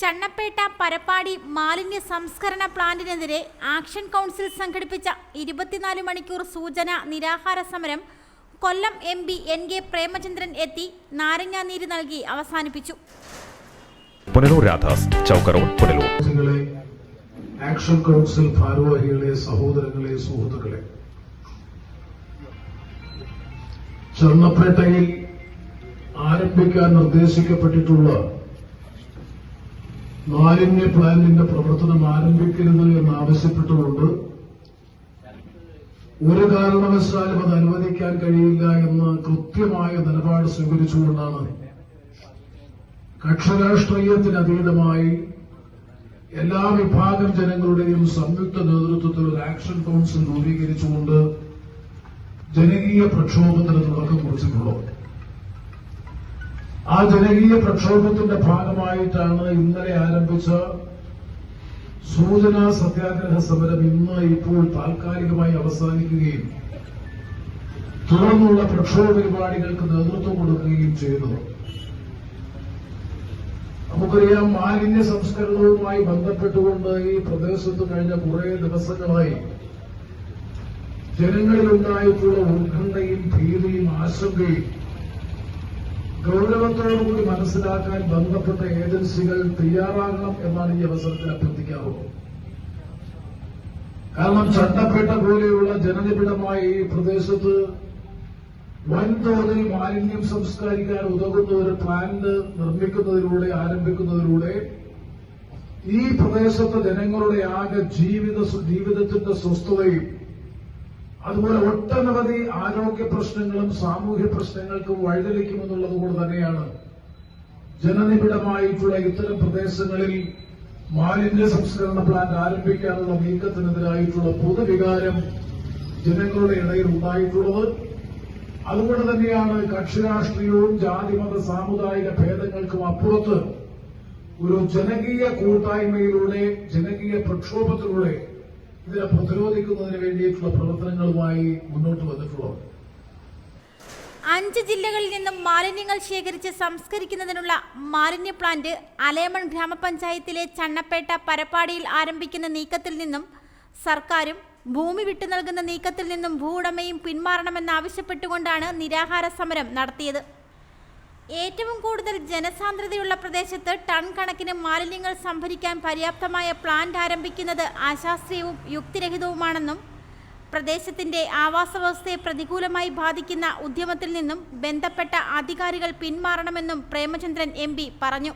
ചണ്ണപ്പേട്ട പരപ്പാടി മാലിന്യ സംസ്കരണ പ്ലാന്റിനെതിരെ action council സംഘടിപ്പിച്ച ഇരുപത്തിനാല് മണിക്കൂർ സൂചന നിരാഹാര സമരം Kollam M P N K Premachandran എത്തി നാരങ്ങാനീര് നൽകി അവസാനിപ്പിച്ചു. പുനലൂർ രാധാസ് പുനലൂർ. ആക്ഷൻ കൗൺസിൽ ഭാരവാഹികളെ സഹോദരങ്ങളെ സുഹൃത്തുക്കളെ. ചർണപ്പേട്ടയിൽ ആരംഭിക്കാൻ നിർദ്ദേശിക്കപ്പെട്ടിട്ടുള്ള മാലിന്യ പ്ലാന്റിന്റെ പ്രവർത്തനം ആരംഭിക്കരുത് എന്നാവശ്യപ്പെട്ടുകൊണ്ട് ഒരു കാരണവശാലും അത് അനുവദിക്കാൻ കഴിയില്ല എന്ന് കൃത്യമായ നിലപാട് സ്വീകരിച്ചുകൊണ്ടാണ് കക്ഷരാഷ്ട്രീയത്തിന് അതീതമായി എല്ലാ വിഭാഗം ജനങ്ങളുടെയും സംയുക്ത നേതൃത്വത്തിൽ ഒരു ആക്ഷൻ കൗൺസിൽ രൂപീകരിച്ചുകൊണ്ട് ജനകീയ പ്രക്ഷോഭത്തിന് തുടക്കം കുറിച്ചിട്ടുള്ളത്. ആ ജനകീയ പ്രക്ഷോഭത്തിന്റെ ഭാഗമായിട്ടാണ് ഇന്നലെ ആരംഭിച്ച സൂചനാ സത്യാഗ്രഹ സമരം ഇന്ന് ഇപ്പോൾ താൽക്കാലികമായി അവസാനിക്കുകയും തുടർന്നുള്ള പ്രക്ഷോഭ പരിപാടികൾക്ക് നേതൃത്വം കൊടുക്കുകയും ചെയ്തത് നമുക്കറിയാം മാലിന്യ സംസ്കരണവുമായി ബന്ധപ്പെട്ടുകൊണ്ട് ഈ പ്രദേശത്ത് കഴിഞ്ഞ കുറേ ദിവസങ്ങളായി ജനങ്ങളിലുണ്ടായിട്ടുള്ള ഉത്കണ്ഠയും ഭീതിയും ആശങ്കയും ഗൗരവത്തോടുകൂടി മനസ്സിലാക്കാൻ ബന്ധപ്പെട്ട ഏജൻസികൾ തയ്യാറാകണം എന്നാണ് ഈ അവസരത്തിൽ അഭ്യർത്ഥിക്കാറുള്ളത് കാരണം ചട്ടപ്പേട്ട പോലെയുള്ള ജനനിബിഡമായ ഈ പ്രദേശത്ത് വൻതോതിൽ മാലിന്യം സംസ്കരിക്കാൻ ഉതകുന്ന ഒരു പ്ലാന്റ് നിർമ്മിക്കുന്നതിലൂടെ ആരംഭിക്കുന്നതിലൂടെ ഈ പ്രദേശത്തെ ജനങ്ങളുടെ ആകെ ജീവിത ജീവിതത്തിന്റെ സ്വസ്ഥതയും അതുപോലെ ഒട്ടനവധി ആരോഗ്യ പ്രശ്നങ്ങളും സാമൂഹ്യ പ്രശ്നങ്ങൾക്കും വഴിതെളിക്കുമെന്നുള്ളത് കൊണ്ട് തന്നെയാണ് ജനനിബിഡമായിട്ടുള്ള ഇത്തരം പ്രദേശങ്ങളിൽ മാലിന്യ സംസ്കരണ പ്ലാന്റ് ആരംഭിക്കാനുള്ള നീക്കത്തിനെതിരായിട്ടുള്ള പൊതുവികാരം ജനങ്ങളുടെ ഇടയിൽ ഉണ്ടായിട്ടുള്ളത്. അതുകൊണ്ട് തന്നെയാണ് കക്ഷിരാഷ്ട്രീയവും ജാതിമത സാമുദായിക ഭേദങ്ങൾക്കും അപ്പുറത്ത് ഒരു ജനകീയ കൂട്ടായ്മയിലൂടെ ജനകീയ പ്രക്ഷോഭത്തിലൂടെ ഇതിനെ പ്രതിരോധിക്കുന്നതിന് വേണ്ടിയിട്ടുള്ള പ്രവർത്തനങ്ങളുമായി മുന്നോട്ട് വന്നിട്ടുള്ളത് അഞ്ച് ജില്ലകളിൽ നിന്നും മാലിന്യങ്ങൾ ശേഖരിച്ച് സംസ്കരിക്കുന്നതിനുള്ള മാലിന്യ പ്ലാന്റ് അലയമൺ ഗ്രാമപഞ്ചായത്തിലെ ചണ്ണപ്പേട്ട പരപ്പാടിയിൽ ആരംഭിക്കുന്ന നീക്കത്തിൽ നിന്നും സർക്കാരും ഭൂമി വിട്ടു നൽകുന്ന നീക്കത്തിൽ നിന്നും ഭൂ ഭൂവുടമയും പിന്മാറണമെന്നാവശ്യപ്പെട്ടുകൊണ്ടാണ് നിരാഹാര സമരം നടത്തിയത്. ഏറ്റവും കൂടുതൽ ജനസാന്ദ്രതയുള്ള പ്രദേശത്ത് ടൺ കണക്കിന് മാലിന്യങ്ങൾ സംഭരിക്കാൻ പര്യാപ്തമായ പ്ലാന്റ് ആരംഭിക്കുന്നത് അശാസ്ത്രീയവും യുക്തിരഹിതവുമാണെന്നും പ്രദേശത്തിന്റെ ആവാസ വ്യവസ്ഥയെ പ്രതികൂലമായി ബാധിക്കുന്ന ഉദ്യമത്തിൽ നിന്നും ബന്ധപ്പെട്ട അധികാരികൾ പിന്മാറണമെന്നും പ്രേമചന്ദ്രൻ എം പറഞ്ഞു.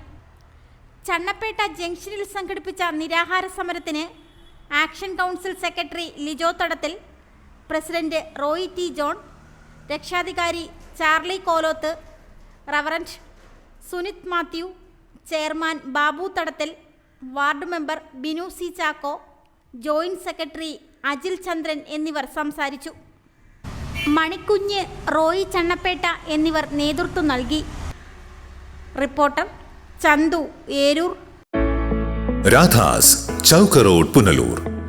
ചണ്ണപ്പേട്ട ജംഗ്ഷനിൽ സംഘടിപ്പിച്ച നിരാഹാര സമരത്തിന് action council secretary Lijo Thadathil president Roy T John രക്ഷാധികാരി Charlie Kolothu reverend Sunith Mathew chairman Babu Thadathil ward member Binu C Chacko joint secretary Ajil Chandran എന്നിവർ സംസാരിച്ചു. മണിക്കുഞ്ഞ് റോയി ചണ്ണപ്പേട്ട എന്നിവർ നേതൃത്വം നൽകി. റിപ്പോർട്ടർ ചന്തു ഏരൂർ. രാധാസ് ചൗക്കറോഡ് പുനലൂർ.